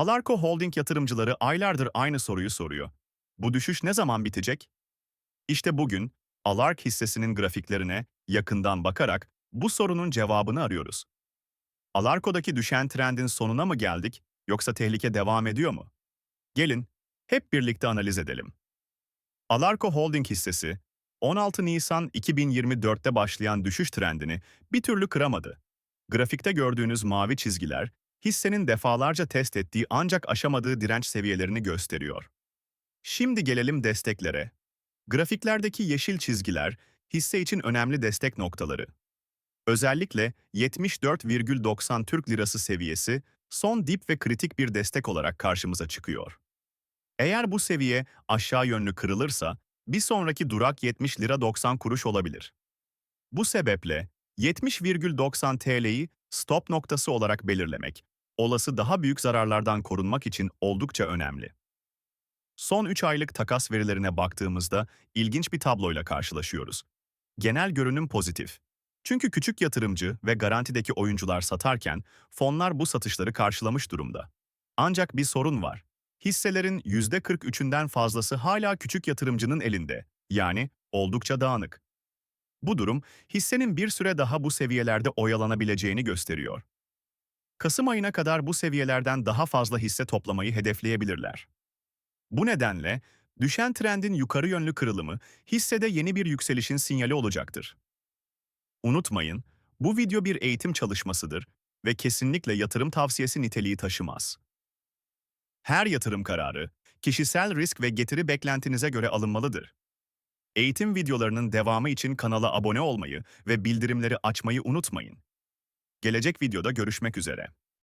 Alarko Holding yatırımcıları aylardır aynı soruyu soruyor. Bu düşüş ne zaman bitecek? İşte bugün Alark hissesinin grafiklerine yakından bakarak bu sorunun cevabını arıyoruz. Alarko'daki düşen trendin sonuna mı geldik yoksa tehlike devam ediyor mu? Gelin hep birlikte analiz edelim. Alarko Holding hissesi 16 Nisan 2024'te başlayan düşüş trendini bir türlü kıramadı. Grafikte gördüğünüz mavi çizgiler hissenin defalarca test ettiği ancak aşamadığı direnç seviyelerini gösteriyor. Şimdi gelelim desteklere. Grafiklerdeki yeşil çizgiler hisse için önemli destek noktaları. Özellikle 74,90 Türk Lirası seviyesi son dip ve kritik bir destek olarak karşımıza çıkıyor. Eğer bu seviye aşağı yönlü kırılırsa bir sonraki durak 70 lira 90 kuruş olabilir. Bu sebeple 70,90 TL'yi stop noktası olarak belirlemek, olası daha büyük zararlardan korunmak için oldukça önemli. Son 3 aylık takas verilerine baktığımızda ilginç bir tabloyla karşılaşıyoruz. Genel görünüm pozitif. Çünkü küçük yatırımcı ve garantideki oyuncular satarken fonlar bu satışları karşılamış durumda. Ancak bir sorun var. Hisselerin %43'ünden fazlası hala küçük yatırımcının elinde. Yani oldukça dağınık. Bu durum hissenin bir süre daha bu seviyelerde oyalanabileceğini gösteriyor. Kasım ayına kadar bu seviyelerden daha fazla hisse toplamayı hedefleyebilirler. Bu nedenle düşen trendin yukarı yönlü kırılımı hissede yeni bir yükselişin sinyali olacaktır. Unutmayın, bu video bir eğitim çalışmasıdır ve kesinlikle yatırım tavsiyesi niteliği taşımaz. Her yatırım kararı, kişisel risk ve getiri beklentinize göre alınmalıdır. Eğitim videolarının devamı için kanala abone olmayı ve bildirimleri açmayı unutmayın. Gelecek videoda görüşmek üzere.